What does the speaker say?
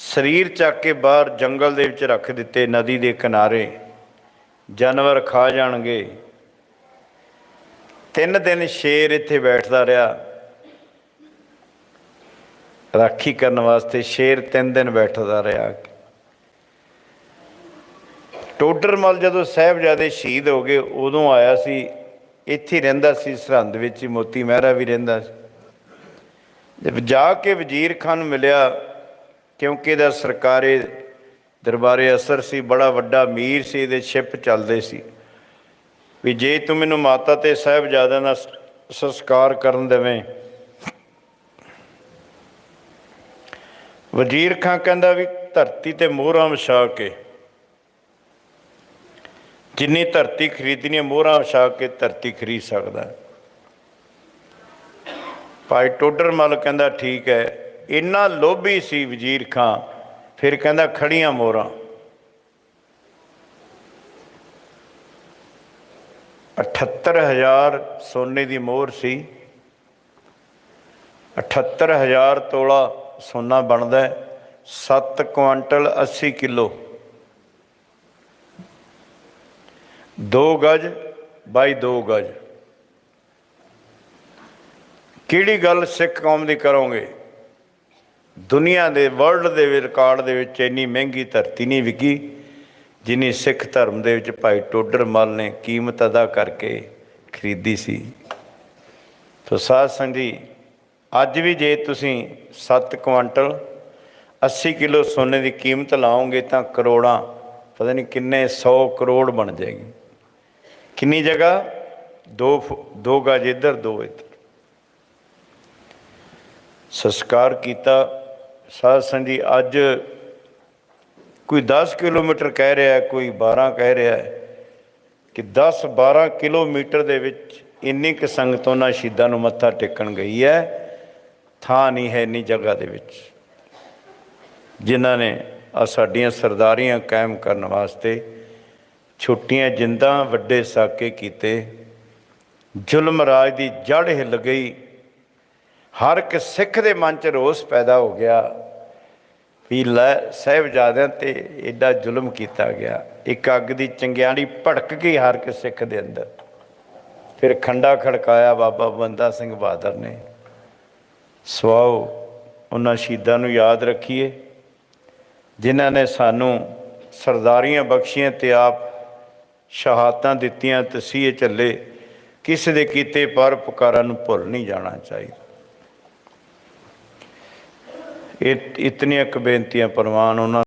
ਸਰੀਰ ਚੱਕ ਕੇ ਬਾਹਰ ਜੰਗਲ ਦੇ ਵਿੱਚ ਰੱਖ ਦਿੱਤੇ ਨਦੀ ਦੇ ਕਿਨਾਰੇ। ਜਾਨਵਰ ਖਾ ਜਾਣਗੇ। ਤਿੰਨ ਦਿਨ ਸ਼ੇਰ ਇੱਥੇ ਬੈਠਦਾ ਰਿਹਾ। ਰਾਖੀ ਕਰਨ ਵਾਸਤੇ ਸ਼ੇਰ ਤਿੰਨ ਦਿਨ ਬੈਠਦਾ ਰਿਹਾ। ਟੋਡਰਮਲ ਜਦੋਂ ਸਾਹਿਬਜ਼ਾਦੇ ਸ਼ਹੀਦ ਹੋ ਗਏ, ਉਦੋਂ ਆਇਆ ਸੀ। ਇੱਥੇ ਰਹਿੰਦਾ ਸੀ, ਸਰਹੰਦ ਵਿੱਚ ਮੋਤੀ ਮਹਿਰਾ ਵੀ ਰਹਿੰਦਾ ਸੀ। ਜਦ ਜਾ ਕੇ ਵਜ਼ੀਰ ਖਾਨ ਨੂੰ ਮਿਲਿਆ। ਕਿਉਂਕਿ ਇਹਦਾ ਸਰਕਾਰੀ ਦਰਬਾਰੇ ਅਸਰ ਸੀ, ਬੜਾ ਵੱਡਾ ਅਮੀਰ ਸੀ, ਇਹਦੇ ਸ਼ਿਪ ਚੱਲਦੇ ਸੀ। ਵੀ ਜੇ ਤੂੰ ਮੈਨੂੰ ਮਾਤਾ ਤੇ ਸਾਹਿਬਜ਼ਾਦਿਆਂ ਦਾ ਸੰਸਕਾਰ ਕਰਨ ਦੇਵੇਂ। ਵਜ਼ੀਰ ਖਾਂ ਕਹਿੰਦਾ ਵੀ ਧਰਤੀ ਤੇ ਮੋਹਰਾਂ ਵਿਛਾ ਕੇ, ਜਿੰਨੀ ਧਰਤੀ ਖਰੀਦਣੀ ਹੈ, ਮੋਹਰਾਂ ਵਿਛਾ ਕੇ ਧਰਤੀ ਖਰੀਦ ਸਕਦਾ। ਭਾਈ ਟੋਡਰ ਟੋਡਰਮਲ ਕਹਿੰਦਾ, ਠੀਕ ਹੈ ਇੰਨਾ ਲੋਭੀ ਸੀ ਵਜ਼ੀਰ ਖਾਂ, ਫਿਰ ਕਹਿੰਦਾ ਖੜੀਆਂ ਮੋਹਰਾਂ 78000 ਸੋਨੇ ਦੀ ਮੋਹਰ ਸੀ। 78000 ਤੋਲਾ ਸੋਨਾ ਬਣਦਾ 7 ਕੁਆਂਟਲ 80 ਕਿਲੋ। 2 ਗਜ ਬਾਈ 2 ਗਜ। ਕਿਹੜੀ ਗੱਲ ਸਿੱਖ ਕੌਮ ਦੀ ਕਰੋਗੇ? ਦੁਨੀਆ ਦੇ ਵਰਲਡ ਦੇ ਰਿਕਾਰਡ ਦੇ ਵਿੱਚ ਇੰਨੀ ਮਹਿੰਗੀ ਧਰਤੀ ਨਹੀਂ ਵਿਕੀ, ਜਿਨੀ ਸਿੱਖ ਧਰਮ ਦੇ ਵਿੱਚ ਭਾਈ ਟੋਡਰ ਮਲ ਨੇ ਕੀਮਤ ਅਦਾ ਕਰਕੇ ਖਰੀਦੀ ਸੀ। ਤੋ ਸਾਧ ਸੰਗਤ ਜੀ ਅੱਜ ਵੀ ਜੇ ਤੁਸੀਂ 7 ਕੁਆਂਟਲ 80 ਕਿਲੋ ਸੋਨੇ ਦੀ ਕੀਮਤ ਲਾਓਗੇ ਤਾਂ ਕਰੋੜਾਂ, ਪਤਾ ਨਹੀਂ ਕਿੰਨੇ 100 ਕਰੋੜ ਬਣ ਜਾਏਗੀ। ਕਿੰਨੀ ਜਗ੍ਹਾ? ਦੋ ਫੁ- ਦੋ ਗਜ ਇੱਧਰ, ਦੋ ਇੱਧਰ। ਸੰਸਕਾਰ ਕੀਤਾ ਸਾਧ ਸੰਗਤ ਅੱਜ ਕੋਈ 10 ਕਿਲੋਮੀਟਰ ਕਹਿ ਰਿਹਾ, ਕੋਈ 12 ਕਹਿ ਰਿਹਾ ਕਿ 10 12 ਕਿਲੋਮੀਟਰ ਦੇ ਵਿੱਚ ਇੰਨੀ ਕੁ ਸੰਗਤ ਉਹਨਾਂ ਸ਼ਹੀਦਾਂ ਨੂੰ ਮੱਥਾ ਟੇਕਣ ਗਈ ਹੈ। ਥਾਂ ਨਹੀਂ ਹੈ ਇੰਨੀ ਜਗ੍ਹਾ ਦੇ ਵਿੱਚ ਜਿਨ੍ਹਾਂ ਨੇ ਆ ਸਾਡੀਆਂ ਸਰਦਾਰੀਆਂ ਕਾਇਮ ਕਰਨ ਵਾਸਤੇ ਛੋਟੀਆਂ ਜਿੰਦਾਂ ਵੱਡੇ ਸਾਕੇ ਕੀਤੇ। ਜ਼ੁਲਮ ਰਾਜ ਦੀ ਜੜ ਹਿੱਲ ਗਈ। ਹਰ ਇੱਕ ਸਿੱਖ ਦੇ ਮਨ 'ਚ ਰੋਸ ਪੈਦਾ ਹੋ ਗਿਆ। ਵੀ ਲੈ ਸਾਹਿਬਜ਼ਾਦਿਆਂ ਤੇ ਐਡਾ ਜ਼ੁਲਮ ਕੀਤਾ ਗਿਆ। ਇੱਕ ਅੱਗ ਦੀ ਚੰਗਿਆੜੀ ਭੜਕ ਗਈ ਹਰ ਇੱਕ ਸਿੱਖ ਦੇ ਅੰਦਰ। ਫਿਰ ਖੰਡਾ ਖੜਕਾਇਆ ਬਾਬਾ ਬੰਦਾ ਸਿੰਘ ਬਹਾਦਰ ਨੇ। ਸਵਾਓ, ਉਹਨਾਂ ਸ਼ਹੀਦਾਂ ਨੂੰ ਯਾਦ ਰੱਖੀਏ, ਜਿਨ੍ਹਾਂ ਨੇ ਸਾਨੂੰ ਸਰਦਾਰੀਆਂ ਬਖਸ਼ੀਆਂ ਤੇ ਆਪ ਸ਼ਹਾਦਤਾਂ ਦਿੱਤੀਆਂ ਤਸੀਹੇ ਚੱਲੇ। ਕਿਸੇ ਦੇ ਕੀਤੇ ਪਰ ਪੁਕਾਰਾਂ ਨੂੰ ਭੁੱਲ ਨਹੀਂ ਜਾਣਾ ਚਾਹੀਦਾ। ਇਹ ਇਤਨੀਆਂ ਕੁ ਬੇਨਤੀਆਂ ਪ੍ਰਵਾਨ ਉਹਨਾਂ